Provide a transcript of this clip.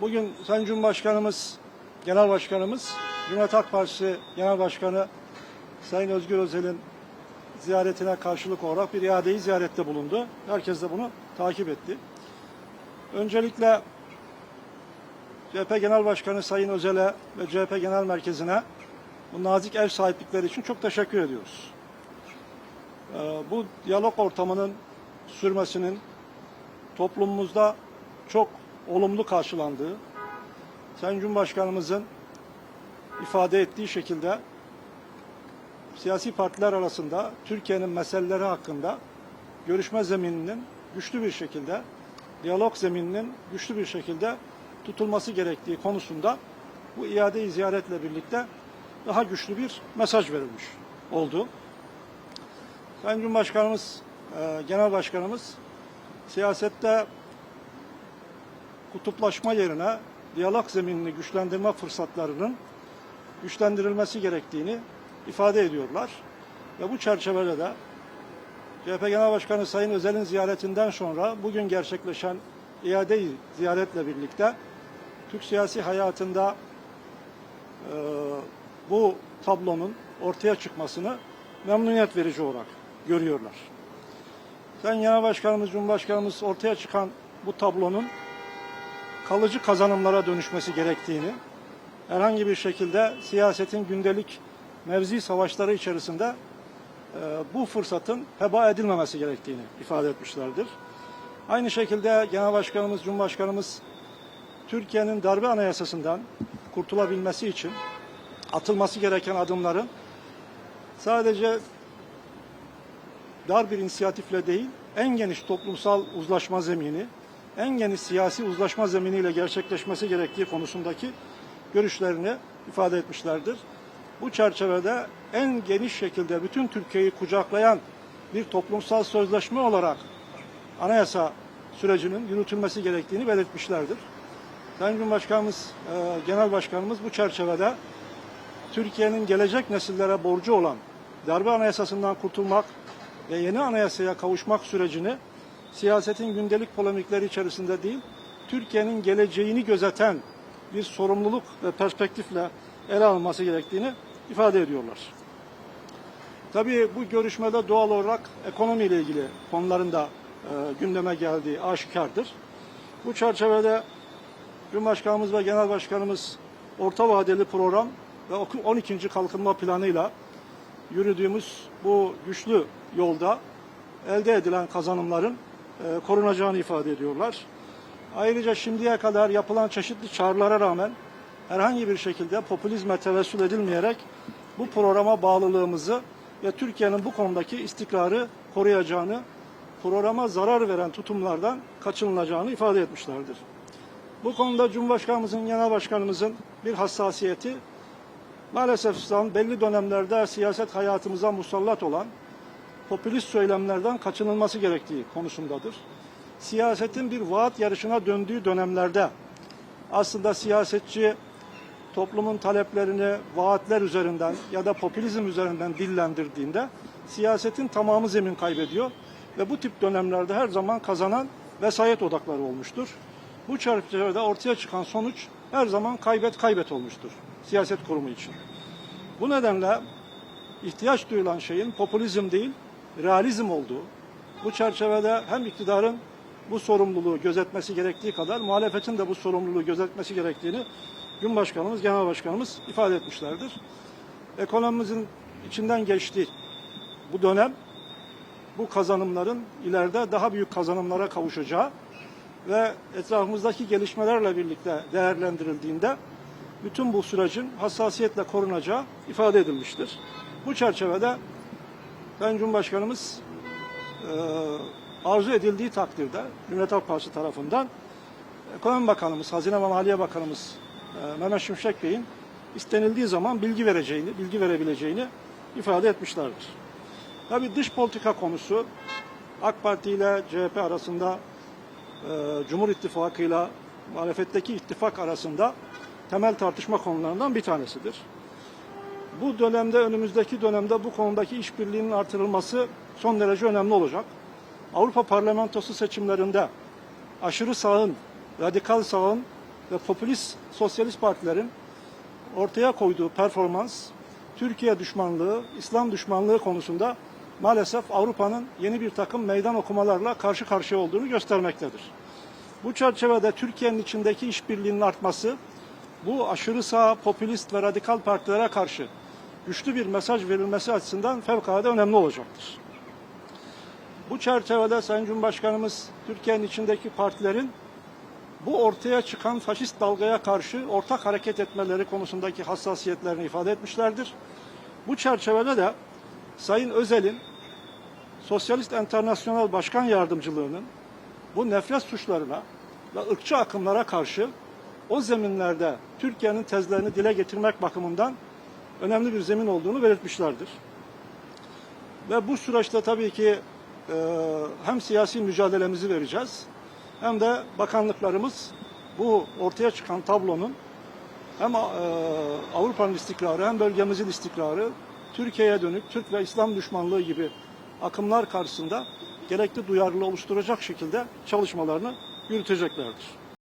Bugün Sayın Cumhurbaşkanımız, Genel Başkanımız, Cumhuriyet Halk Partisi Genel Başkanı Sayın Özgür Özel'in ziyaretine karşılık olarak bir iadeyi ziyarette bulundu. Herkes de bunu takip etti. Öncelikle CHP Genel Başkanı Sayın Özel'e ve CHP Genel Merkezi'ne bu nazik ev sahiplikleri için çok teşekkür ediyoruz. Ee, Bu diyalog ortamının sürmesinin toplumumuzda çok olumlu karşılandığı, Sayın Cumhurbaşkanımızın ifade ettiği şekilde siyasi partiler arasında Türkiye'nin meseleleri hakkında görüşme zemininin güçlü bir şekilde, diyalog zemininin güçlü bir şekilde tutulması gerektiği konusunda bu iade-i ziyaretle birlikte daha güçlü bir mesaj verilmiş oldu. Sayın Cumhurbaşkanımız, e, Genel Başkanımız siyasette kutuplaşma yerine diyalog zeminini güçlendirme fırsatlarının güçlendirilmesi gerektiğini ifade ediyorlar. Ve bu çerçevede de CHP Genel Başkanı Sayın Özel'in ziyaretinden sonra bugün gerçekleşen iade ziyaretle birlikte Türk siyasi hayatında e, bu tablonun ortaya çıkmasını memnuniyet verici olarak görüyorlar. Sayın Genel Başkanımız, Cumhurbaşkanımız ortaya çıkan bu tablonun kalıcı kazanımlara dönüşmesi gerektiğini, herhangi bir şekilde siyasetin gündelik mevzi savaşları içerisinde e, bu fırsatın heba edilmemesi gerektiğini ifade etmişlerdir. Aynı şekilde Genel Başkanımız, Cumhurbaşkanımız Türkiye'nin darbe anayasasından kurtulabilmesi için atılması gereken adımların sadece dar bir inisiyatifle değil, en geniş toplumsal uzlaşma zemini, en geniş siyasi uzlaşma zeminiyle gerçekleşmesi gerektiği konusundaki görüşlerini ifade etmişlerdir. Bu çerçevede en geniş şekilde bütün Türkiye'yi kucaklayan bir toplumsal sözleşme olarak anayasa sürecinin yürütülmesi gerektiğini belirtmişlerdir. Sayın Cumhurbaşkanımız, e, Genel Başkanımız bu çerçevede Türkiye'nin gelecek nesillere borcu olan darbe anayasasından kurtulmak ve yeni anayasaya kavuşmak sürecini siyasetin gündelik polemikleri içerisinde değil, Türkiye'nin geleceğini gözeten bir sorumluluk ve perspektifle ele alınması gerektiğini ifade ediyorlar. Tabii bu görüşmede doğal olarak ekonomiyle ilgili konuların da e, gündeme geldiği aşikardır. Bu çerçevede Cumhurbaşkanımız ve Genel Başkanımız orta vadeli program ve 12. kalkınma planıyla yürüdüğümüz bu güçlü yolda elde edilen kazanımların e, korunacağını ifade ediyorlar. Ayrıca şimdiye kadar yapılan çeşitli çağrılara rağmen herhangi bir şekilde popülizme tevessül edilmeyerek bu programa bağlılığımızı ve Türkiye'nin bu konudaki istikrarı koruyacağını, programa zarar veren tutumlardan kaçınılacağını ifade etmişlerdir. Bu konuda Cumhurbaşkanımızın, Genel Başkanımızın bir hassasiyeti maalesef belli dönemlerde siyaset hayatımıza musallat olan popülist söylemlerden kaçınılması gerektiği konusundadır. Siyasetin bir vaat yarışına döndüğü dönemlerde aslında siyasetçi toplumun taleplerini vaatler üzerinden ya da popülizm üzerinden dillendirdiğinde siyasetin tamamı zemin kaybediyor ve bu tip dönemlerde her zaman kazanan vesayet odakları olmuştur. Bu çerçevede ortaya çıkan sonuç her zaman kaybet kaybet olmuştur siyaset kurumu için. Bu nedenle ihtiyaç duyulan şeyin popülizm değil, realizm olduğu, bu çerçevede hem iktidarın bu sorumluluğu gözetmesi gerektiği kadar muhalefetin de bu sorumluluğu gözetmesi gerektiğini Cumhurbaşkanımız, Genel Başkanımız ifade etmişlerdir. Ekonomimizin içinden geçtiği bu dönem bu kazanımların ileride daha büyük kazanımlara kavuşacağı ve etrafımızdaki gelişmelerle birlikte değerlendirildiğinde bütün bu sürecin hassasiyetle korunacağı ifade edilmiştir. Bu çerçevede ben Cumhurbaşkanımız e, arzu edildiği takdirde Cumhuriyet Halk Partisi tarafından Ekonomi Bakanımız, Hazine ve Maliye Bakanımız e, Mehmet Şimşek Bey'in istenildiği zaman bilgi vereceğini, bilgi verebileceğini ifade etmişlerdir. Tabii dış politika konusu AK Parti ile CHP arasında e, Cumhur İttifakı ile muhalefetteki ittifak arasında temel tartışma konularından bir tanesidir. Bu dönemde, önümüzdeki dönemde bu konudaki işbirliğinin artırılması son derece önemli olacak. Avrupa Parlamentosu seçimlerinde aşırı sağın, radikal sağın ve popülist sosyalist partilerin ortaya koyduğu performans Türkiye düşmanlığı, İslam düşmanlığı konusunda maalesef Avrupa'nın yeni bir takım meydan okumalarla karşı karşıya olduğunu göstermektedir. Bu çerçevede Türkiye'nin içindeki işbirliğinin artması bu aşırı sağ, popülist ve radikal partilere karşı güçlü bir mesaj verilmesi açısından fevkalade önemli olacaktır. Bu çerçevede Sayın Cumhurbaşkanımız Türkiye'nin içindeki partilerin bu ortaya çıkan faşist dalgaya karşı ortak hareket etmeleri konusundaki hassasiyetlerini ifade etmişlerdir. Bu çerçevede de Sayın Özel'in Sosyalist Enternasyonel Başkan Yardımcılığının bu nefret suçlarına ve ırkçı akımlara karşı o zeminlerde Türkiye'nin tezlerini dile getirmek bakımından önemli bir zemin olduğunu belirtmişlerdir. Ve bu süreçte tabii ki e, hem siyasi mücadelemizi vereceğiz hem de bakanlıklarımız bu ortaya çıkan tablonun hem e, Avrupa'nın istikrarı hem bölgemizin istikrarı Türkiye'ye dönük Türk ve İslam düşmanlığı gibi akımlar karşısında gerekli duyarlılığı oluşturacak şekilde çalışmalarını yürüteceklerdir.